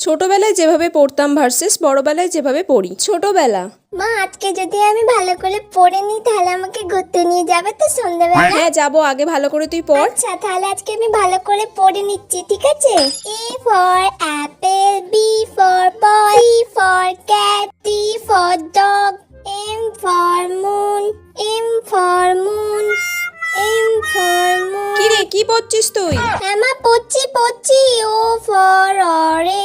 ছোটবেলায় যেভাবে পড়তাম ভার্সেস বড়বেলায় যেভাবে পড়ি। ছোটবেলা। মা আজকে যদি আমি ভালো করে পড়ে নিই তাহলে আমাকে ঘুরতে নিয়ে যাবে তো সন্ধ্যাবেলা? হ্যাঁ যাব আগে ভালো করে তুই পড়। আচ্ছা তাহলে আজকে আমি ভালো করে পড়ে নিচ্ছি ঠিক আছে? A for apple B for boy C for cat D for dog M for moon M for moon M for moon কি রে কি পড়ছিস তুই? হ্যাঁ মা পড়ছি পড়ছি ও ফর অরেঞ্জ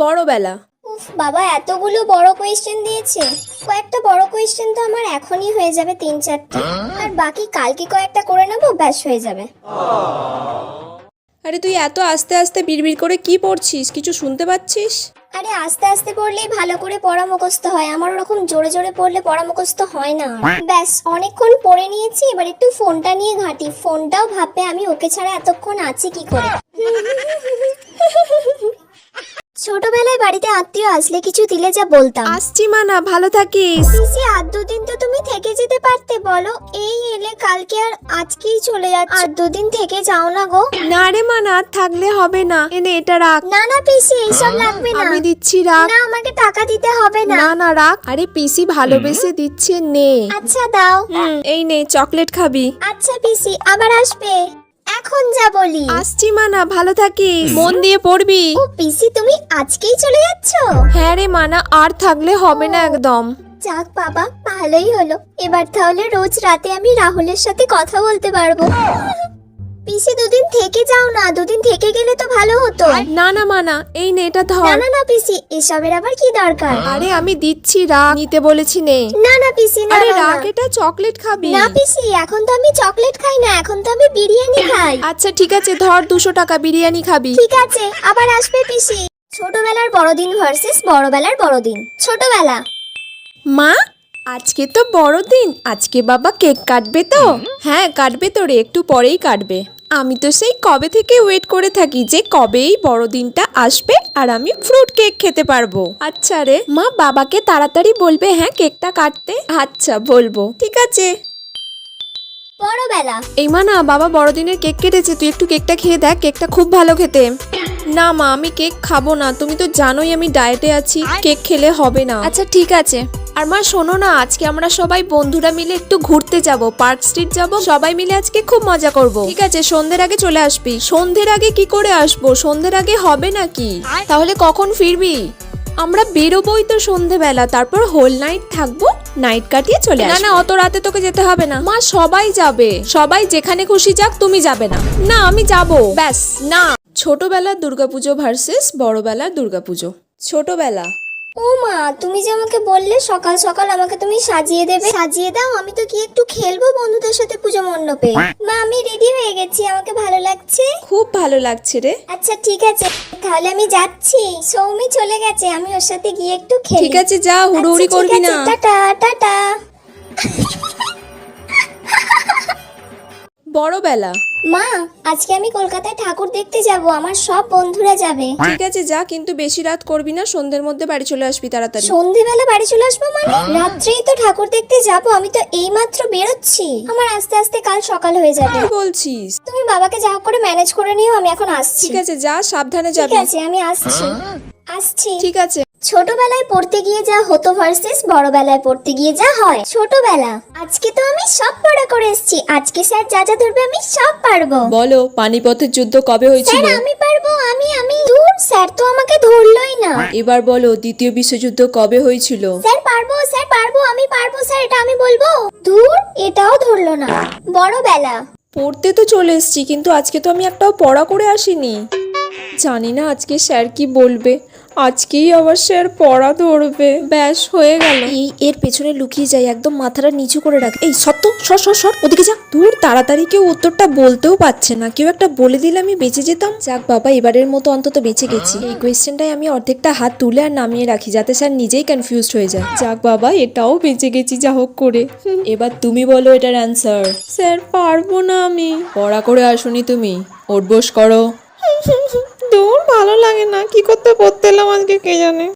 বড়বেলা। উফ বাবা এতগুলো বড় কোয়েশ্চেন দিয়েছে। কয়েকটা বড় কোয়েশ্চেন তো আমার এখনই হয়ে যাবে তিন চারটে। আর বাকি কালকে কয়েকটা করে নেব ব্যাস হয়ে যাবে। আরে তুই এত আস্তে আস্তে বিড়বিড় করে কি পড়ছিস? কিছু শুনতে পাচ্ছিস? আরে আস্তে আস্তে পড়লেই ভালো করে পড়া মুখস্থ হয়। আমার ওরকম জোরে জোরে পড়লে পড়া মুখস্থ হয় না। ব্যাস অনেকক্ষণ পড়ে নিয়েছি এবার একটু ফোনটা নিয়ে ঘাঁটি। ফোনটাও ভাববে আমি ওকে ছাড়া এতক্ষণ আছি কি করে। বাড়িতে আত্মীয় আসলে কিছু দিলে যা বলতাম। আসছি মানা ভালো থাকিস। পিসি আর দুদিন তো তুমি থেকে যেতে পারতে বলো। এই এলে কালকে আর আজকেই চলে যাচ্ছে। আর দুদিন থেকে যাও না গো। না রে মানা আর থাকলে হবে না। এনে এটা রাখ। না না পিসি এইসব লাগবে না। আমি দিচ্ছি রাখ। না আমাকে টাকা দিতে হবে না। না না রাখ। আরে পিসি ভালোবেসে দিচ্ছে নে। আচ্ছা দাও। হুম, এই নে চকলেট খাবি। আচ্ছা পিসি আবার আসবে। এখন যা বলি। আসছি মানা ভালো থাকি মন দিয়ে পড়বি। ও পিসি তুমি আজকেই চলে যাচ্ছ? হ্যাঁ রে মানা আর থাকলে হবে না একদম। যাক বাবা ভালোই হলো। এবার তাহলে রোজ রাতে আমি রাহুলের সাথে কথা বলতে পারব। পিসি দুদিন থেকে যাও না দুদিন থেকে গেলে তো ভালো হতো। না না মানা এই নে এটা ধর। না না পিসি এসবের আবার কি দরকার? আরে আমি দিচ্ছি রাখ নিতে বলেছি নে। না না পিসি না আরে না, না। রাখ এটা চকলেট খাবি। না পিসি এখন তো আমি চকলেট খাই না এখন তো আমি বিরিয়ানি খাই। আচ্ছা ঠিক আছে ধর দুশো টাকা বিরিয়ানি খাবি। ঠিক আছে আবার আসবে পিসি। ছোটবেলার বড়দিন ভার্সেস বড়বেলার বড়দিন। ছোটবেলা। মা? আজকে তো বড়দিন আজকে বাবা কেক কাটবে তো? হ্যাঁ কাটবে তো রে একটু পরেই কাটবে। আমি তো সেই কবে থেকে ওয়েট করে থাকি যে কবেই বড়দিনটা আসবে আর আমি ফ্রুট কেক খেতে পারব। আচ্ছা রে মা বাবাকে তাড়াতাড়ি বলবে হ্যাঁ কেকটা কাটতে? আচ্ছা বলব। ঠিক আছে। বড়বেলা। এই মা না বাবা বড়দিনের কেক কেটেছে তুই একটু কেকটা খেয়ে দেখ কেকটা খুব ভালো খেতে। না মা আমি কেক খাব না তুমি তো জানোই আমি ডায়েটে আছি কেক খেলে হবে না। আচ্ছা ঠিক আছে। আর মা শোনো না আজকে আমরা সবাই বন্ধুরা মিলে একটু ঘুরতে যাব পার্ক স্ট্রিট যাব। সবাই মিলে আজকে খুব মজা করব। ঠিক আছে সন্ধ্যের আগে চলে আসবি। সন্ধ্যের আগে কি করে আসব? সন্ধ্যের আগে হবে নাকি? তাহলে কখন ফিরবি? আমরা বেরোবোই তো সন্ধেবেলা তারপর হোল নাইট থাকব নাইট কাটিয়ে চলে না না অত রাতে তোকে যেতে হবে না। মা সবাই যাবে। সবাই যেখানে খুশি যাক তুমি যাবে না। না আমি যাব। ব্যাস না। ছোটবেলার দুর্গাপুজো ভার্সেস বড়বেলার দুর্গাপুজো। ছোটবেলা। ও মা তুমি যে আমাকে বললে সকাল সকাল আমাকে তুমি সাজিয়ে দেবে। সাজিয়ে দাও আমি তো কি একটু খেলব বন্ধুদের সাথে পুজো মণ্ডপে। মা আমি রেডি হয়ে গেছি আমাকে ভালো লাগছে? খুব ভালো লাগছে রে। আচ্ছা ঠিক আছে তাহলে আমি যাচ্ছি। সৌমি চলে গেছে আমি ওর সাথে গিয়ে একটু খেলি। ঠিক আছে যা হুড়োহুড়ি আচ্ছা, ঠিক করবি না। আছে, টাটা টাটা। বড়বেলা। মা আজকে আমি কলকাতায় ঠাকুর দেখতে যাব আমার সব বন্ধুরা যাবে। ঠিক আছে যা কিন্তু বেশি রাত করবি না সন্ধ্যের মধ্যে বাড়ি চলে আসবি তাড়াতাড়ি। সন্ধেবেলা বাড়ি চলে আসব মানে? রাত্রেই তো ঠাকুর দেখতে যাব আমি তো এইমাত্র বেরোচ্ছি। আমার আস্তে আস্তে কাল সকাল হয়ে যাবে। কি বলছিস? তুমি বাবাকে যা হোক করে ম্যানেজ করে নিও আমি এখন আসছি। ঠিক আছে যা সাবধানে ঠিক যাবি। আছে আমি আসছি। আসছি। ঠিক আছে। ছোটবেলায় পড়তে গিয়ে যা হতো ভার্সেস বড়বেলায় পড়তে গিয়ে যা হয়। ছোটবেলা। আজকে তো আমি সব পড়া করে এসেছি। আজকে স্যার যা যা ধরবে আমি সব পারব। বলো পানিপথের যুদ্ধ কবে হয়েছিল? স্যার আমি পারব আমি আমি দূর। স্যার তো আমাকে ধরলোই না। এবার বলো দ্বিতীয় বিশ্বযুদ্ধ কবে হয়েছিল? স্যার পারব স্যার পারব আমি পারব স্যার এটা আমি বলব। দূর এটাও ধরলো না। বড়বেলা। পড়তে তো চলে এসেছি কিন্তু আজকে তো আমি একটাও পড়া করে আসিনি। জানি না আজকে স্যার কি বলবে। আজকেই আবার স্যার পড়া ধরবে। ব্যাস হয়ে গেল। এই এর পেছনে লুকিয়ে যাই একদম মাথাটা নিচু করে রাখ। এই সত্য সর সর সর ওদিকে যা। দূর তাড়াতাড়ি কেউ উত্তরটা বলতেও পারছে না। কেউ একটা বলে দিলে আমি বেঁচে যেতাম। যাক বাবা এবারের মতো অন্তত বেঁচে গেছি। এই কোয়েশ্চেনটাই আমি অর্ধেকটা হাত তুলে আর নামিয়ে রাখি যাতে স্যার নিজেই কনফিউজড হয়ে যায়। যাক বাবা এটাও বেঁচে গেছি যা হোক করে। এবার তুমি বলো এটার অ্যান্সার স্যার পারব না আমি। পড়া করে আসুনি তুমি। ওঠবোস করো। দূর ভালো লাগে না। কি করতে পড়তে এলাম আজকে কে জানে?